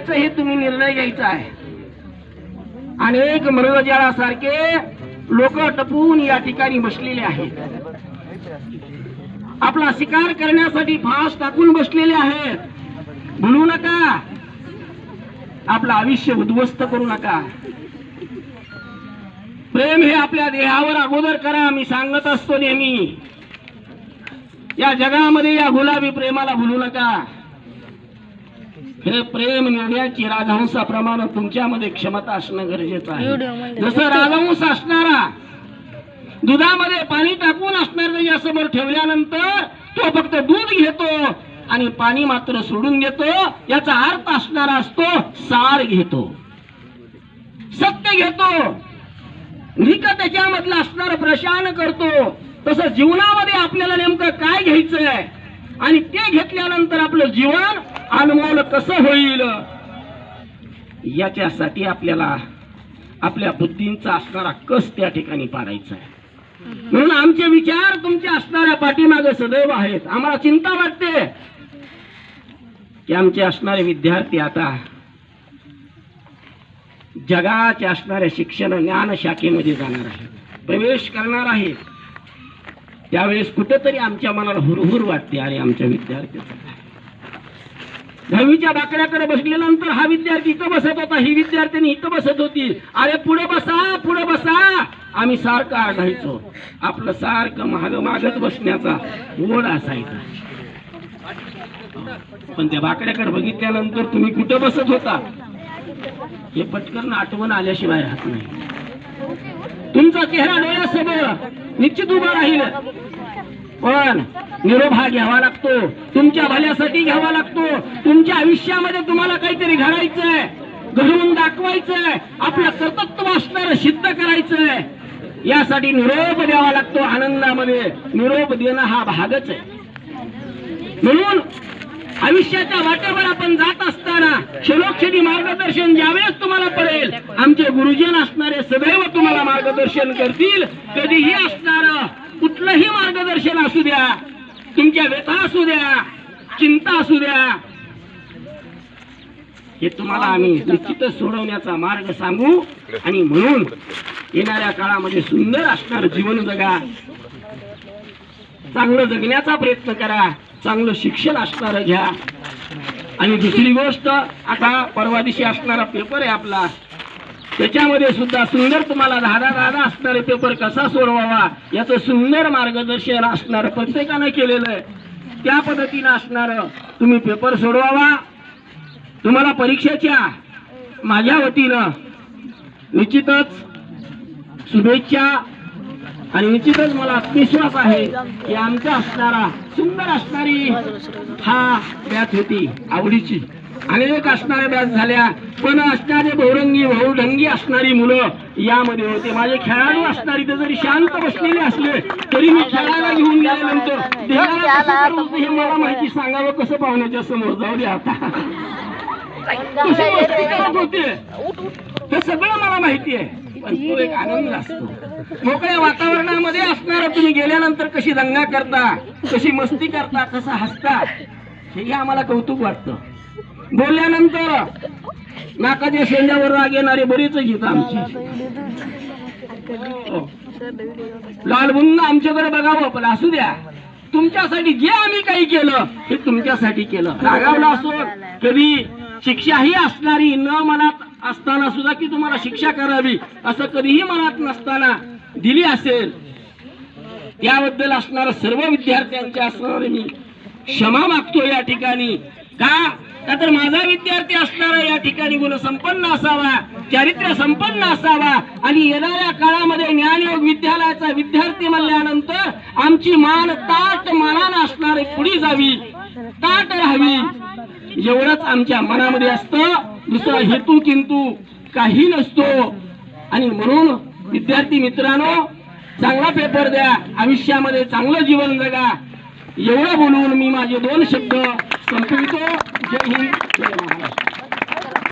करायचं हे तुम्ही निर्णय घ्यायचा आहे. अनेक मृगजळासारखे लोक टपून या ठिकाणी बसलेले आहेत. आपला शिकार करण्यासाठी फास टाकून बसलेले आहेत. भुलू नका. आपलं आयुष्य उद्ध्वस्त करू नका. प्रेम हे आपल्या देहावर अगोदर करा मी सांगत असतो नेहमी. या जगामध्ये या गुलाबी प्रेमाला भुलू नका. हे प्रेम नेण्याची राजहंसाप्रमाणे तुमच्यामध्ये क्षमता असणं गरजेचं आहे. जसं राजहंस असणारा दुधामध्ये पाणी टाकून असणार त्याच्यासमोर ठेवल्यानंतर तो फक्त दूध घेतो आणि पाणी मात्र सोडून देतो. याचा अर्थ असणारा असतो सार घेतो. सत्य घेतो. निक त्याच्यामधलं असणार प्रशान करतो. तसं जीवनामध्ये आपल्याला नेमकं काय घ्यायचंय? आणि ते घेतल्यानंतर आपलं जीवन अनमोल कसं होईल? याच्यासाठी आपल्याला आपल्या बुद्धींचा असणारा कस त्या ठिकाणी पाडायचा आहे. म्हणून आमचे विचार तुमच्या असणाऱ्या पाठीमागे सदैव आहेत. आम्हाला चिंता वाटते की आमचे असणारे विद्यार्थी आता जगाचे असणाऱ्या शिक्षण ज्ञान शाखेमध्ये जाणार आहेत. प्रवेश करणार आहेत. त्यावेळेस कुठेतरी आमच्या मनाला हुरहुर वाटते अरे आमच्या विद्यार्थ्याचा. दहावीच्या बाकड्याकडे बसल्यानंतर हा विद्यार्थी इथं बसत होता. ही विद्यार्थिनी इथं बसत होती. अरे पुढे बसा पुढे बसा. आम्ही सारखं आढायचो आपलं सारखं माग मागत बसण्याचा ओढ असायचा. पण त्या बाकड्याकडे बघितल्यानंतर तुम्ही कुठं बसत होता? हे पटकन आठवण आल्याशिवाय राहत नाही. तुमचा चेहरा डोळ्यासमोर निश्चित उभा राहील. पण निरोप हा घ्यावा लागतो. तुमच्या भल्यासाठी घ्यावा लागतो. तुमच्या आयुष्यामध्ये तुम्हाला काहीतरी घडायचंय. घडवून दाखवायचंय. आपलं कर्तत्व असणार सिद्ध करायचंय. यासाठी निरोप द्यावा लागतो आनंदामध्ये. निरोप देणं हा भागच आहे. म्हणून आयुष्याच्या वाटेवर आपण जात असताना क्षणोक्षणी मार्गदर्शन ज्यावेळेस तुम्हाला पडेल आमचे गुरुजन असणारे सदैव तुम्हाला मार्गदर्शन करतील. कधीही असणार कुठलंही मार्गदर्शन असू द्या. तुमच्या व्यथा असू द्या चिंता असू द्या. हे तुम्हाला आम्ही निश्चितच सोडवण्याचा मार्ग सांगू आणि म्हणून येणाऱ्या काळामध्ये सुंदर असणार जीवन जगा. चांगलं जगण्याचा प्रयत्न करा चांगलं शिक्षण असणार घ्या. आणि दुसरी गोष्ट आता परवा दिवशी असणारा पेपर आहे आपला. त्याच्यामध्ये सुद्धा सुंदर तुम्हाला दहा दहा असणारे पेपर कसा सोडवावा याचं सुंदर मार्गदर्शन असणार प्रत्येकानं केलेलं आहे. त्या पद्धतीनं असणार तुम्ही पेपर सोडवावा. तुम्हाला परीक्षेच्या माझ्या वतीनं निश्चितच शुभेच्छा आणि निश्चितच मला आत्मविश्वास आहे की आमचा असणारा सुंदर असणारी हा बॅच होती आवडीची. अनेक असणाऱ्या बॅच झाल्या. पण असणारे बहुरंगी बहुढंगी असणारी मुलं यामध्ये होते. माझे खेळाडू असणारी ते जरी शांत बसलेले असले तरी मी खेळायला घेऊन गेल्यानंतर हे मला माहिती सांगावं कसं पाहुण्याच्या समोर? जाऊ दे आता. कशी मस्ती करत होते? हे सगळं मला माहिती आहे. पण तो एक आनंद असतो. मोकळ्या वातावरणामध्ये असणार तुम्ही गेल्यानंतर कशी दंगा करता कशी मस्ती करता कसं हसता हे आम्हाला कौतुक वाटतं. बोलल्यानंतर नाकाच्या शेंड्यावर राग येणारे बरेच गीत आमची. हो. लालबुंग आमच्याकडे बघावं पण असू द्या. तुमच्यासाठी जे आम्ही काही केलं हे तुमच्यासाठी केलं. रागावलं असो कधी शिक्षाही असणारी न मनात असताना सुद्धा की तुम्हाला शिक्षा करावी असं कधीही मनात नसताना दिली असेल त्याबद्दल असणारा सर्व विद्यार्थ्यांच्या असणारे मी क्षमा मागतो या ठिकाणी. का? का तर माझा विद्यार्थी असणारा या ठिकाणी गुण संपन्न असावा चारित्र्य संपन्न असावा आणि येणाऱ्या काळामध्ये ज्ञानयोग विद्यालयाचा विद्यार्थी म्हणल्यानंतर आमची मान ताट मानानं असणारी पुढे जावी ताट राहावी. एवढंच आमच्या मनामध्ये असतं. दुसरा हेतू किंतू काही नसतो. आणि म्हणून विद्यार्थी मित्रांनो चांगला पेपर द्या आयुष्यामध्ये चांगलं जीवन जगा. एवढं बोलून मी माझे दोन शब्द संपवितो जय हिंद जय महाराष्ट्र